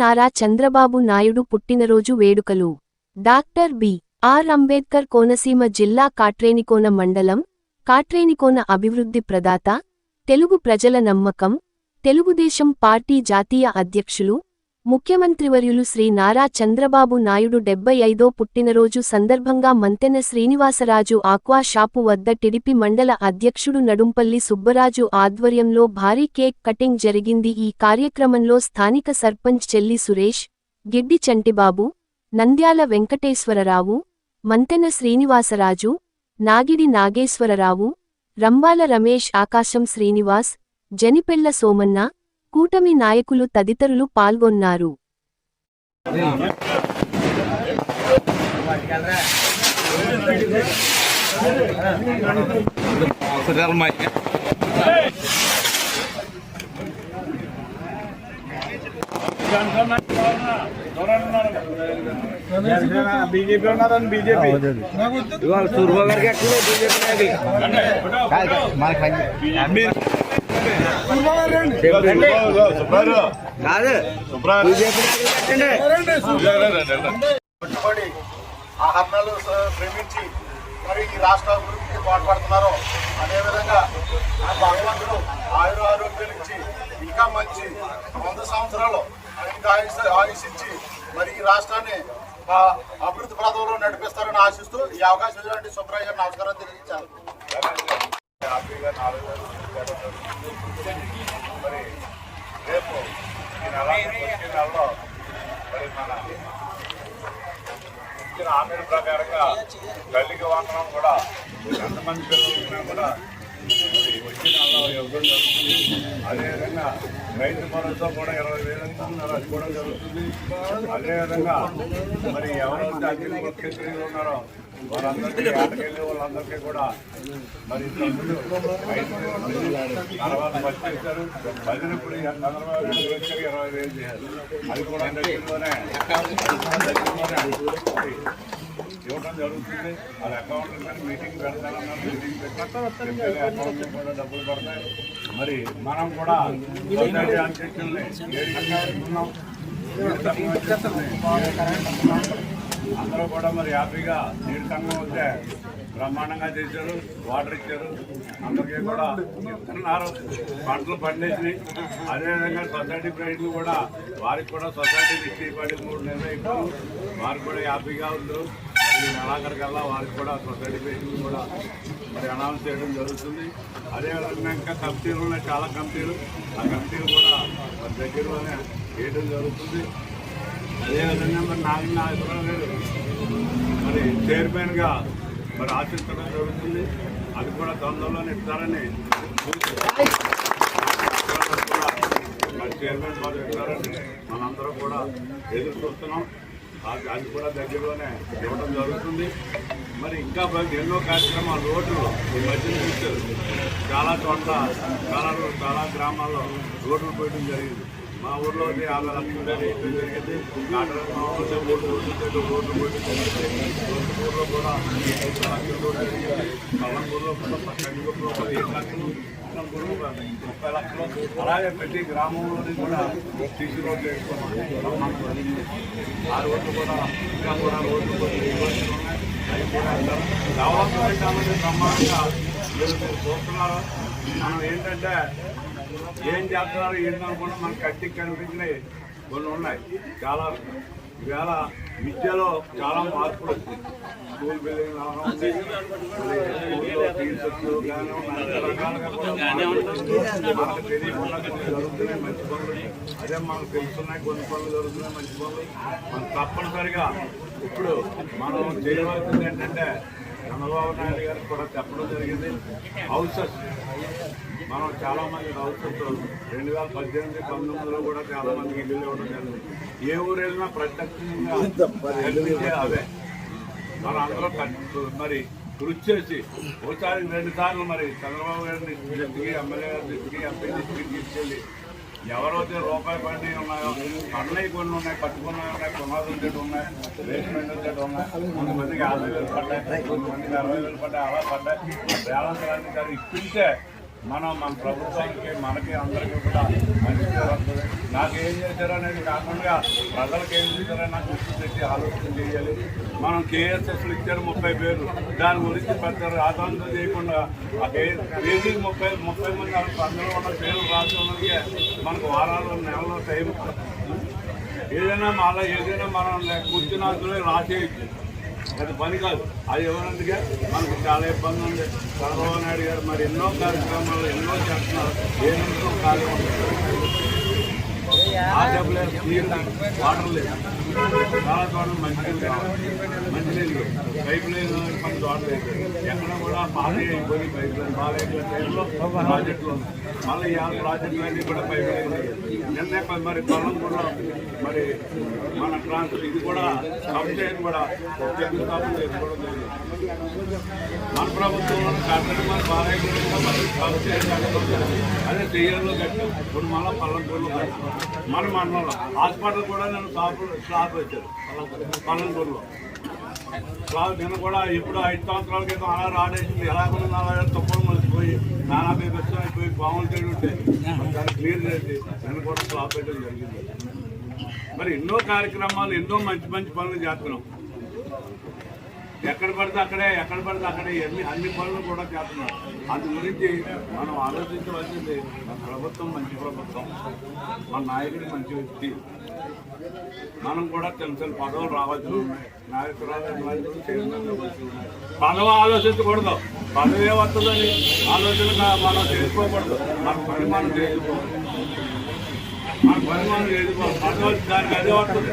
నారా చంద్రబాబు నాయుడు పుట్టినరోజు వేడుకలు. Doctor B. R. Ambedkar Konaseema జిల్లా కాట్రేనికోన మండలం కాట్రేనికోన అభివృద్ధి ప్రదాత తెలుగు ప్రజల నమ్మకం తెలుగుదేశం పార్టీ జాతీయ అధ్యక్షులు ముఖ్యమంత్రివర్యులు శ్రీ నారా చంద్రబాబు నాయుడు డెబ్బై ఐదో పుట్టినరోజు సందర్భంగా మంతెన శ్రీనివాసరాజు ఆక్వా షాపు వద్ద టిడిపి మండల అధ్యక్షుడు నడుంపల్లి సుబ్బరాజు ఆధ్వర్యంలో భారీ కేక్ కటింగ్ జరిగింది. ఈ కార్యక్రమంలో స్థానిక సర్పంచ్ చెల్లి సురేష్ గిడ్డి చంటిబాబు నంద్యాల వెంకటేశ్వరరావు మంతెన శ్రీనివాసరాజు నాగిడి నాగేశ్వరరావు రంబాల రమేష్ ఆకాశం శ్రీనివాస్ జనిపెళ్ళ సోమన్న కూటమి నాయకులు తదితరులు పాల్గొన్నారు. బీజేపీ ఉన్నారని బీజేపీ ఇవాళ సూర్బా గారికి ఎక్కడ బీజేపీ కాదు బీజేపీ పట్టుబడి ఆ హర్నాలు ప్రేమించి మరి ఈ రాష్ట్ర అభివృద్ధికి పాటుపడుతున్నారు అదేవిధంగా ఆ భగవంతుడు ఆయుర ఆరోగ్యం ఇచ్చి ఇంకా మంచి వంద సంవత్సరాలు ఇంకా ఆయుష్ ఆయుష్ ఇచ్చి మరి ఈ రాష్ట్రాన్ని ఆ అభివృద్ధి పథంలో నడిపిస్తారని ఆశిస్తూ ఈ అవకాశం సుబ్రయ్య గారు నమస్కారం తెలియజేశారు. హ్యాపీగా నాలుగు మరి రేపు ఈ నెల వచ్చే నెలలో మరి మన ఇచ్చిన హామీల ప్రకారంగా తల్లికి వాహనం కూడా ఎంతమంది పిల్లలు కూడా మరి వచ్చే నెలలో ఇవ్వడం జరుగుతుంది. అదేవిధంగా రైతు భరోసా కూడా ఇరవై వేలు ఇస్తున్నారు అది కూడా జరుగుతుంది. అదేవిధంగా మరి ఎవరైతే అగ్ని ఉన్నారో వారందరికీ ఆటకెళ్ళి వాళ్ళందరికీ కూడా మరి తర్వాత భజన చంద్రబాబు నాయుడు వచ్చారు ఇరవై వేలు చేశారు. అది కూడా దగ్గరలోనే ఇవ్వడం జరుగుతుంది. వాళ్ళ అకౌంట్ కానీ మీటింగ్ పెడతానన్నారు మీటింగ్ పెట్టి అకౌంట్ కూడా డబ్బులు పడతాయి. మరి మనం కూడా సొసైటీ అధ్యక్షుల్ని ఉన్నాం అందరూ కూడా మరి హ్యాపీగా నీటి సంఘం వస్తే బ్రహ్మాండంగా చేశారు వాటర్ ఇచ్చారు. అందరికీ కూడా ఇస్తున్నారు పంటలు పండేసి అదేవిధంగా సొసైటీ ప్రైడ్లు కూడా వారికి కూడా సొసైటీ ఇచ్చి పడి మూడు నెలలు ఇప్పుడు కూడా హ్యాపీగా ఉంది మరి నెలాఖరికల్లా వారికి కూడా సొసైటీ ప్రైడ్లు కూడా మరి అనౌన్స్ చేయడం జరుగుతుంది. అదేవిధంగా ఇంకా కంపెనీలు ఉన్నాయి చాలా కంపెనీలు ఆ కంపెనీలు కూడా దగ్గరలోనే వేయడం జరుగుతుంది. అదేవిధంగా మరి నాగిన నాగేశ్వరరావు గారు మరి చైర్మన్గా మరి ఆశించడం జరుగుతుంది. అది కూడా తొందరలోనే ఇస్తారని మరి చైర్మన్ పదవి ఇస్తారని మనందరం కూడా ఎదురు చూస్తున్నాం. అది కూడా దగ్గరలోనే ఇవ్వడం జరుగుతుంది. మరి ఇంకా ఎన్నో కార్యక్రమాలు రోడ్లు ఈ మధ్య చూస్తారు చాలా చోట్ల చాలా చాలా గ్రామాల్లో రోడ్లు పోయడం జరిగింది. మా ఊర్లో యాభై లక్షల రేట్లు జరిగింది కాటర మూడు రోడ్లు చేయడం రోడ్లు ఊర్లో కూడా ఐదు లక్షల రోడ్లు జరిగింది కళ్ళంగూరులో కూడా కందిగూరులో కూడా ఏడు లక్షలు కళ్ళంగూరులో ముప్పై లక్షలు అలాగే ప్రతి గ్రామంలోని కూడా సీసీ రోడ్లు వేసుకున్నాం ఆ రోడ్లు కూడా ఇంకా కూడా రోడ్లు కూడా ఉన్నాయి అవి కూడా డెవలప్మెంట్ అనేది బ్రహ్మాండంగా మీరు చూస్తున్నారు మనం ఏంటంటే ఏం చేస్తున్నారు? ఏంటనుకుంటే మనకు కట్టి కనిపించినవి కొన్ని ఉన్నాయి. చాలా ఈవేళ విద్యలో చాలా మార్పులు వచ్చింది స్కూల్ బిల్డింగ్ అన్ని రకాలుగా కూడా మనకు తెలియకుండా కొన్ని జరుగుతున్నాయి మంచి పనులు. అదే మనకు తెలుస్తున్నాయి కొన్ని పనులు జరుగుతున్నాయి మంచి పనులు. మనం తప్పనిసరిగా ఇప్పుడు మనం చేయవలసింది ఏంటంటే చంద్రబాబు నాయుడు గారికి కూడా చెప్పడం జరిగింది. హౌసెస్ మనం చాలా మంది హౌసెస్ రెండు వేల పద్దెనిమిది పంతొమ్మిదిలో కూడా చాలా మందికి ఇల్లు ఇవ్వడం జరిగింది. ఏ ఊరు వెళ్ళినా ప్రత్యక్షంగా అవే. మనం అందరూ మరి కృషి చేసి ఒకసారి రెండు సార్లు మరి చంద్రబాబు గారిని దృష్టికి ఎమ్మెల్యే గారి దృష్టికి ఎంపీ దృష్టికి తీసుకెళ్ళి ఎవరైతే రూపాయి బండి ఉన్నాయో అన్నయ్య కొన్ని ఉన్నాయి పట్టుకున్నాయి ఉన్నాయి పునాదులు ఉండేవి ఉన్నాయి బేస్మెంట్ ఉండేవి ఉన్నాయి కొంతమందికి యాభై వేలు పడ్డాయి కొంతమందికి అరవై వేలు పడ్డాయి అలా పడ్డాయి. బ్యాలెన్స్ అన్ని గారు ఇప్పిస్తే మనం మన ప్రభుత్వానికి మనకి అందరికీ కూడా మంచిగా వస్తుంది నాకు ఏం చేశారనేది కాకుండా ప్రజలకు ఏం చేశారని నాకు దృష్టి పెట్టి ఆలోచన చేయాలి. మనం కేఎస్ఎస్లు ఇచ్చారు ముప్పై పేర్లు. దాని గురించి పెద్ద రాజాంతం చేయకుండా ఆ కేజీ ముప్పై ముప్పై మంది అందరూ ఉన్న పేర్లు రాసుకోవడానికి మనకు వారాలు నెలలో టైం. ఏదైనా మళ్ళీ ఏదైనా మనం కూర్చున్న అందులో రాసేయచ్చు. అది పని కాదు. అది ఎవరందుకే? మనకు చాలా ఇబ్బంది ఉంది. చంద్రబాబు నాయుడు గారు మరి ఎన్నో కార్యక్రమాలు ఎన్నో చేస్తున్నారు. ఏ నిమిషం ఖాళీ ఉండదు ఆ డబ్బులేదు నీరు వాటర్ లేదు. చాలా చోట్ల మంచినీళ్ళు కావాలి. మంచినీళ్ళు. పైప్ లైన్ కొన్ని చోట్ల లేదు ఎక్కడ కూడా పాలే అయిపోయి పైప్ లైన్ బాగా టైంలో ప్రాజెక్టులు ఉన్నాయి. మళ్ళీ ఈ ప్రాజెక్టులు అన్నీ కూడా పైప్ లైన్ నిన్నే మరి పొలం కూడా మరి మన ట్రాన్స్ఫర్ ఇది కూడా కంప్లైంట్ కూడా శంకుస్థాపన చేసుకోవడం జరిగింది. మన ప్రభుత్వంలో కట్టడి మన బాలయ్య అదే చెయ్యాలో కట్టాం. ఇప్పుడు మళ్ళీ పల్లంపూర్లో కట్టాం. మన మండలంలో హాస్పిటల్ కూడా నేను స్లాబ్ స్లాబ్ వచ్చారు పల్లంపూర్లో స్లాబ్ నేను కూడా ఇప్పుడు ఐదు సంవత్సరాల క్రితం అలా రాడేసింది ఎలా కూడా అలా తప్పులు మలిసిపోయి నానా బీభత్సం అయిపోయి పాములు చెడు ఉంటే దాన్ని క్లియర్ చేసి నేను కూడా స్లాబ్ పెట్టడం జరిగింది. మరి ఎన్నో కార్యక్రమాలు ఎన్నో మంచి మంచి పనులు చేస్తున్నాం. ఎక్కడ పడితే అక్కడే ఎక్కడ పడితే అక్కడే అన్ని అన్ని పనులు కూడా చేస్తున్నారు అందు గురించి మనం ఆలోచించవలసింది మన ప్రభుత్వం మంచి ప్రభుత్వం మన నాయకుడు మంచి వ్యక్తి. మనం కూడా చిన్న పదవులు రావాల్సి ఉన్నాయి నాయకురాలు నాయకులు పదవి ఆలోచించకూడదు. పదవి వస్తుందని ఆలోచన మనం చేసుకోకూడదు. మన పని మనం చేసుకోవాలి. మన పని మనం చేసుకోవాలి. పదవి దానికి అదే వస్తుంది.